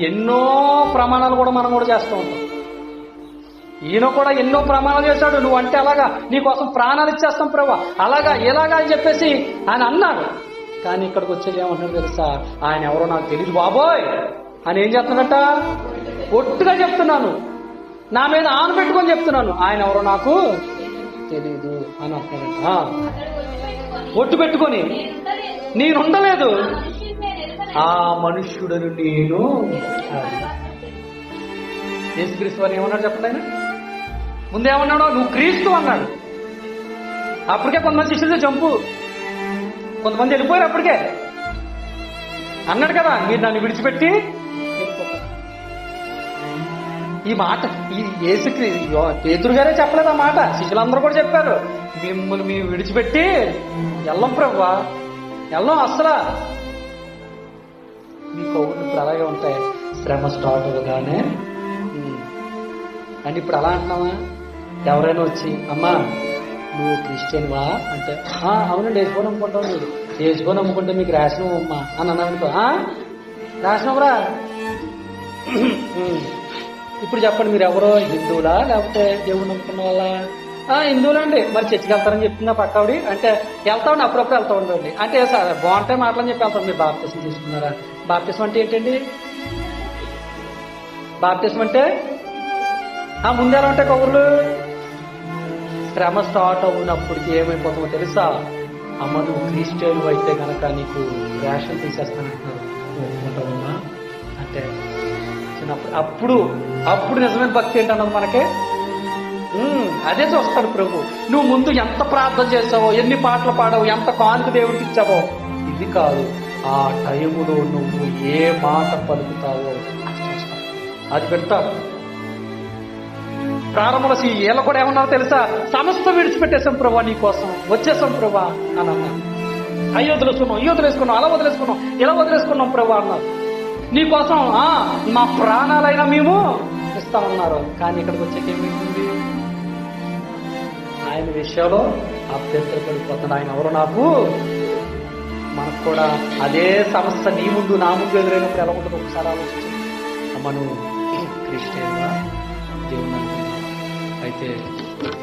ఎన్నో ప్రమాణాలు కూడా మనం కూడా చేస్తూ ఉంటాం. ఈయన కూడా ఎన్నో ప్రమాణాలు చేశాడు. నువ్వు అంటే అలాగా నీకోసం ప్రాణాలు ఇచ్చేస్తాం ప్రభా. అలాగా ఎలాగా అని చెప్పేసి ఆయన అన్నాడు. కానీ ఇక్కడికి వచ్చేది ఏమంటున్నాడు తెలుసా? ఆయన ఎవరో నాకు తెలియదు బాబోయ్. అని ఏం చెప్తున్నట్ట ఒట్టుగా చెప్తున్నాను. నా మీద ఆను పెట్టుకొని చెప్తున్నాను. ఆయన ఎవరో నాకు తెలీదు అని అంటున్నాడంట. ఒట్టు పెట్టుకొని. నేను ఉండలేదు. ఆ మనుష్యుడను నేను యేసుక్రీస్తు అని ఏమన్నాడు చెప్పండి ఆయన? ముందేమన్నాడు నువ్వు క్రీస్తు అన్నాడు. అప్పటికే కొంతమంది శిష్యులు చంపు. కొంతమంది వెళ్ళిపోయారు అప్పటికే. అన్నాడు కదా మీరు నన్ను విడిచిపెట్టి ఈ మాట ఈ యేసుక్రీ పేతురు గారే చెప్పలేదు ఆ మాట. శిష్యులందరూ కూడా చెప్పారు మిమ్మల్ని మేము విడిచిపెట్టి వెళ్ళం ప్రభా వెళ్ళం అసలు. మీ కౌగులు ఇప్పుడు అలాగే ఉంటాయి. శ్రమ స్టార్ట్ అవ్వగానే. అంటే ఇప్పుడు అలా అంటున్నావా ఎవరైనా వచ్చి అమ్మా నువ్వు క్రిస్టియన్ వా? అంటే "ఆ, అవునండి వేసుకొని అమ్ముకుంటావు మీరు. వేసుకొని అమ్ముకుంటే మీకు రేషన్ అమ్మా. అని అన్నావు అనుకో "ఆ? రేషన్ అవ్వరా ఉమ్. ఇప్పుడు చెప్పండి మీరు ఎవరో హిందువులా లేకపోతే దేవుడు నమ్ముకున్న వాళ్ళ? హిందువులండి మరి చర్చికి వెళ్తారని చెప్తుందా పక్కవిడి అంటే వెళ్తామండి అప్పుడప్పుడు వెళ్తా ఉండండి. అంటే సార్ బాగుంటాయి మాటలని చెప్పి వెళ్తాం. మీరు బాప్తిసం తీసుకున్నారా? బాప్తిసం అంటే ఏంటండి? బాప్తిసం అంటే? ఆ ముందు ఎలా ఉంటాయి కబుర్లు? శ్రమ స్టార్ట్ అవునప్పటికి ఏమైపోతామో తెలుసా? అమ్మ నువ్వు క్రిస్టియన్ అయితే కనుక నీకు రేషన్ తీసేస్తానంటున్నారు. ఒప్పుకుంటావమ్మా? అంటే చిన్నప్పుడు అప్పుడు అప్పుడు నిజమైన భక్తి ఏంటన్నది మనకే? అదే చూస్తాడు ప్రభు. నువ్వు ముందు ఎంత ప్రార్థన చేసావో ఎన్ని పాటలు పాడావు ఎంత కానుక దేవుడికి ఇచ్చావో ఇది కాదు. ఆ టైములో నువ్వు ఏ మాట పలుకుతావో అది పెడతావు ప్రారంభంలో ఈ ఏళ్ళ కూడా ఏమన్నారో తెలుసా? సమస్త విడిచిపెట్టేశాం ప్రభా నీ కోసం. వచ్చేసాం ప్రభా అని అన్నారు. అయ్యో వదిలేసుకున్నాం అయ్యో వదిలేసుకున్నాం అలా వదిలేసుకున్నాం ఇలా వదిలేసుకున్నాం ప్రభా అన్నారు. నీ కోసం ఆ మా ప్రాణాలైనా మేము ఇస్తామన్నారు. కానీ ఇక్కడికి వచ్చేకి ఏమైంది ఆయన విషయంలో అభ్యంతర పడిపోతుంది ఆయన ఎవరు నాకు? మనకు కూడా అదే సమస్య నీ ముందు నా ముందు ఎదురైనప్పుడు ఎలా ఉంటుంది ఒకసారి ఆలోచించు. అమ్మ నువ్వు క్రిస్టియన్గా దేవుని అయితే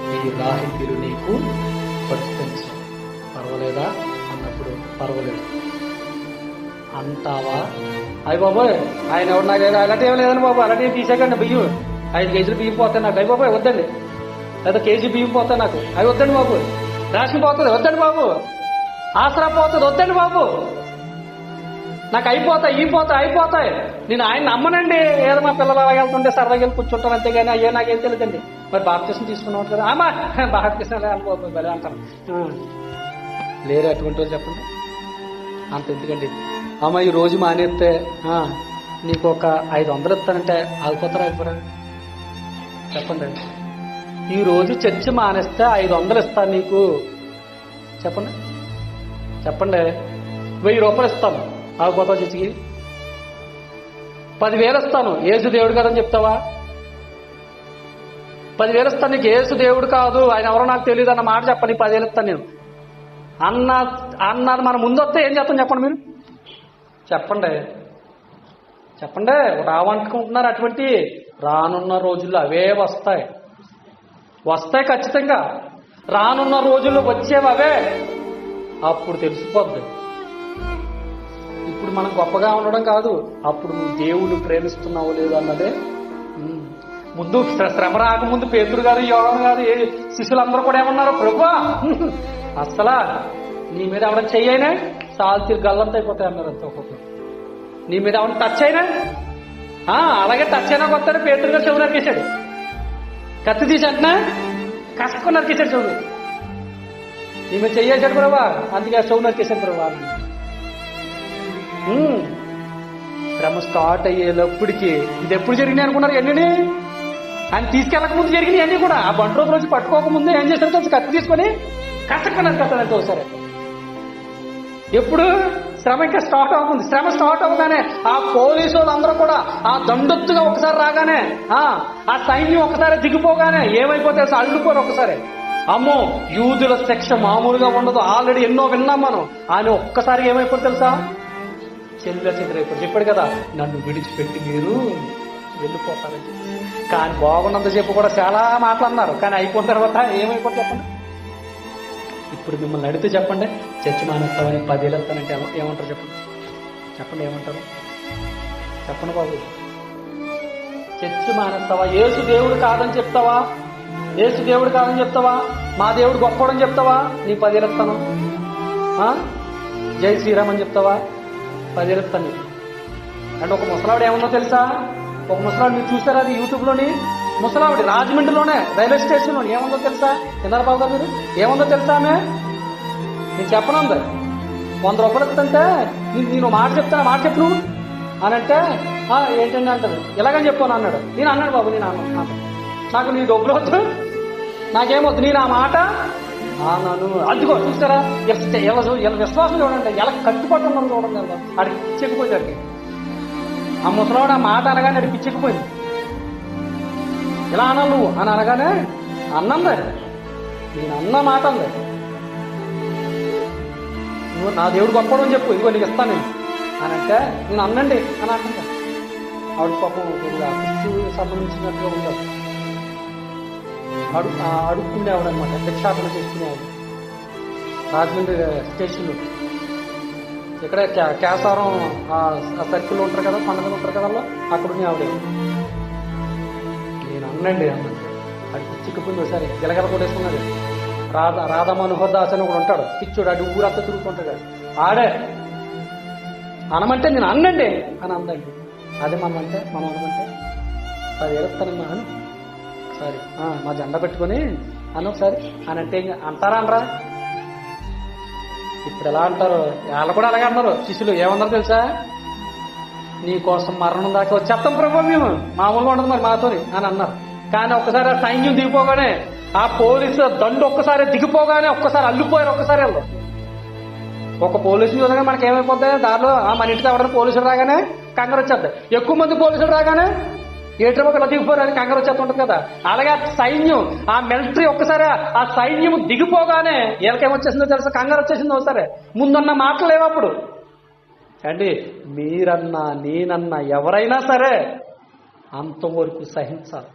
ఈ రాహితీలు నీకు వర్తించు పర్వాలేదా? అన్నప్పుడు పర్వాలేదు. అంటావా? అయ్యి బాబోయ్ ఆయన ఎవరు నాకు అలాంటి ఏం లేదండి బాబు. అలాంటి ఏం తీసేకండి బియ్యం. ఐదు కేజీలు బియ్యం పోతాయి నాకు. అయ్యి బాబోయ్ వద్దండి. లేదా కేజీ బియ్యం పోతాయి నాకు. అవి వద్దండి బాబు. రేషన్ పోతుంది. వద్దండి బాబు. ఆసరా పోతుంది వద్దండి బాబు. నాకు అయిపోతాయి ఈ పోతాయి అయిపోతాయి నేను ఆయన నమ్మనండి. ఏదో మా పిల్లలు అలా వెళ్తుంటే సరదాగా వెళ్ళి కూర్చుంటాను అంతేగాని అయ్యో నాకేం తెలియదండి. మరి బాప్తిసం తీసుకున్నాం కదా. ఆమా బాప్తిసం వెళ్ళిపోతుంది భలే అంటాను లేరు అటువంటి వాళ్ళు చెప్పండి. అంత ఎందుకండి? అమ్మ ఈ రోజు మానేస్తే నీకు ఒక ఐదు వందలు ఇస్తానంటే ఆగిపోతారా అయిపోరా చెప్పండి. ఈ రోజు చర్చి మానేస్తే ఐదు వందలు ఇస్తాను నీకు. చెప్పండి. చెప్పండి. వెయ్యి రూపాయలు ఇస్తాను. ఆగిపోతావు చర్చికి పదివేలు ఇస్తాను. ఏసు దేవుడు కాదని చెప్తావా? పదివేలు ఇస్తాను. నీకు ఏసు దేవుడు కాదు. ఆయన ఎవరో నాకు తెలియదు అన్న మాట చెప్పండి పదివేలు ఇస్తాను నేను. అన్న అన్నది మన ముందు వస్తే ఏం చేస్తాం చెప్పండి మీరు? చెప్పండి. చెప్పండి. రావనుకుంటున్నారు అటువంటి. రానున్న రోజుల్లో అవే వస్తాయి. వస్తాయి ఖచ్చితంగా. రానున్న రోజుల్లో వచ్చేవి అవే అప్పుడు తెలిసిపోద్ది. ఇప్పుడు మనం గొప్పగా ఉండడం కాదు అప్పుడు నువ్వు దేవుని ప్రేమిస్తున్నావు లేదు అన్నదే. ముందు శ్రమ రాకముందు పేతురు గారు యోగం గారు ఏ శిష్యులందరూ కూడా ఏమన్నారు? ప్రభా అసలా నీ మీద ఎవడ చెయ్యైనా సాల్చి గల్లంత అయిపోతాయి అన్నారు అంత ఒక్కొక్కరు నీ మీద ఎవడ టచ్ అయినా? అలాగే టచ్ అయినా కొత్త పేతురు గారు చెవు నరికేశాడు. కత్తి తీసి అంటున్నా? కసుకొని నరికేశాడు చెవులు. ఈమె చెయ్యేశాడు ప్రభా అందుకే ఆ చెవు నరికేశాడు ప్రభా శ్రమ స్టార్ట్ అయ్యేటప్పటికి ఇది ఎప్పుడు జరిగినాయి అనుకున్నారు ఎన్ని ఆయన తీసుకెళ్ళక ముందు జరిగినాయి అన్ని కూడా. ఆ బండి రోజు రోజు పట్టుకోకముందు ఏం చేస్తాడు తెలుసు? కత్తి తీసుకొని కసక్కన్నారు కసనంటే ఒకసారి ఎప్పుడు? శ్రమ ఇంకా స్టార్ట్ అవుతుంది శ్రమ స్టార్ట్ అవగానే ఆ పోలీసు వాళ్ళందరూ కూడా ఆ దండొత్తుగా ఒకసారి రాగానే ఆ సైన్యం ఒకసారి దిగిపోగానే ఏమైపోతే అల్లుకోరు ఒకసారి. అమ్మో యూదుల శిక్ష మామూలుగా ఉండదు. ఆల్రెడీ ఎన్నో విన్నాం మనం. ఆయన ఒక్కసారి ఏమైపోయి తెలుసా? చెల్లిగా చెదిరైపోయి చెప్పాడు కదా నన్ను విడిచిపెట్టి మీరు వెళ్ళిపోతారని. కానీ బాగున్నంత చెప్పు కూడా చాలా మాటలు కానీ అయిపోయిన తర్వాత ఏమైపోతుంది చెప్పండి? ఇప్పుడు మిమ్మల్ని అడిగితే చెప్పండి. చర్చి మానేస్తామని పదేళ్ళు వెళ్తానంటే ఏమంటారు చెప్పండి? చెప్పండి ఏమంటారు? చెప్పండి బాబు. చర్చి మానేస్తావా? ఏసు దేవుడు కాదని చెప్తావా? ఏసు దేవుడు కాదని చెప్తావా? మా దేవుడు గొప్పడని చెప్తావా? నీ పదేళ్ళు ఇస్తాను జై శ్రీరామ్ అని చెప్తావా? పదేళ్ళు ఇస్తాను అంటే ఒక ముసలావిడ ఏమన్నా తెలుసా? ఒక ముసలావిడ మీరు చూసారా అది యూట్యూబ్లోని? ముసలావిడ రాజమండ్రిలోనే రైల్వే స్టేషన్లో ఏముందో తెలుసా? చంద్రబాబు గారు మీరు? ఏముందో తెలుసా ఆమె? నేను చెప్పనుంది వంద రూపాయలు ఇస్తుంటే నేను నేను మాట చెప్తాను మాట చెప్పు అని అంటే ఏంటండి అంటది. ఇలాగని చెప్పాను అన్నాడు. నేను అన్నాడు బాబు నేను అన్నాను. నాకు నీ డబ్బులు వద్దు. నాకేమొద్దు నేను ఆ మాట? నన్ను అదిగో చూస్తారా? ఎలా ఎలా విశ్వాసం చూడండి. ఎలా కట్టుబట్టున్నాను చూడండి ఎలా. ఆడికి ఆ ముసలాడు ఆ మాట అనగానే అడిగి పిచ్చెక్కిపోయింది ఇలా అన్నావు నువ్వు? అని అనగానే అన్నంది నేను అన్న మాట అంది నువ్వు నా దేవుడు గొప్పడు అని చెప్పు. ఇదిగో నీకు ఇస్తాను నేను. అని అంటే నేను అన్నండి అని అంటుంటా. ఆవిడ పాపం సంబంధించినట్టుగా ఉంటారు అడు ఆ అడుక్కునే ఆవిడ అనమాట భిక్షాటన చేసుకునే ఆవిడ రాజమండ్రి స్టేషన్లో. ఇక్కడ కే కేసారం ఆ సర్కిల్ ఉంటారు కదా పండుగలు ఉంటారు కదా అక్కడ ఆవిడ. నేను అన్నండి అన్నాను అది చిక్కుపోయింది ఒకసారి గిలగల కొట్టేసుకున్నాడు. రాధా రాధా మనోహర్ దాస్ అని ఒకడు ఉంటాడు. పిచ్చుడు అటు ఊరంతా తిరుగుతుంటాడు. ఆడే. అనమంటే నేను అన్నండి అని అందండి. అదే మనం అంటే మనం అనమంటే పది ఏడుస్తానమ్మా అని సరే మా జెండా పెట్టుకొని అని ఒకసారి. అని అంటే అంటారా అనరా? ఇప్పుడు ఎలా అంటారు? వాళ్ళు కూడా అలాగే అన్నారు శిష్యులు ఏమన్నారు తెలుసా? నీ కోసం మరణం దాకా వచ్చేస్తాం ప్రభు మేము. మామూలుగా ఉండదు మరి మాతోని అని అన్నారు. కానీ ఒక్కసారి ఆ సైన్యం దిగిపోగానే ఆ పోలీసు దండు ఒక్కసారి దిగిపోగానే ఒక్కసారి అల్లిపోయారు ఒక్కసారి వాళ్ళు. ఒక పోలీసుని చూడగా మనకి ఏమైపోతుంది దారిలో ఆ మన ఇంటికి ఎవరైనా పోలీసులు రాగానే కంగారు వచ్చేద్దాం ఎక్కువ మంది పోలీసులు రాగానే ఏటర్ ఒక దిగిపోరు అని కంగారు వచ్చేస్తుంటుంది కదా. అలాగే ఆ సైన్యం ఆ మిలిటరీ ఒక్కసారి ఆ సైన్యం దిగిపోగానే వీళ్ళకేమొచ్చేసిందో తెలుసా? కంగారు వచ్చేసిందో ఒకసారి. ముందున్న మాటలు లేవప్పుడు అండి మీరన్నా నేనన్నా ఎవరైనా సరే అంతవరకు సహించాలి.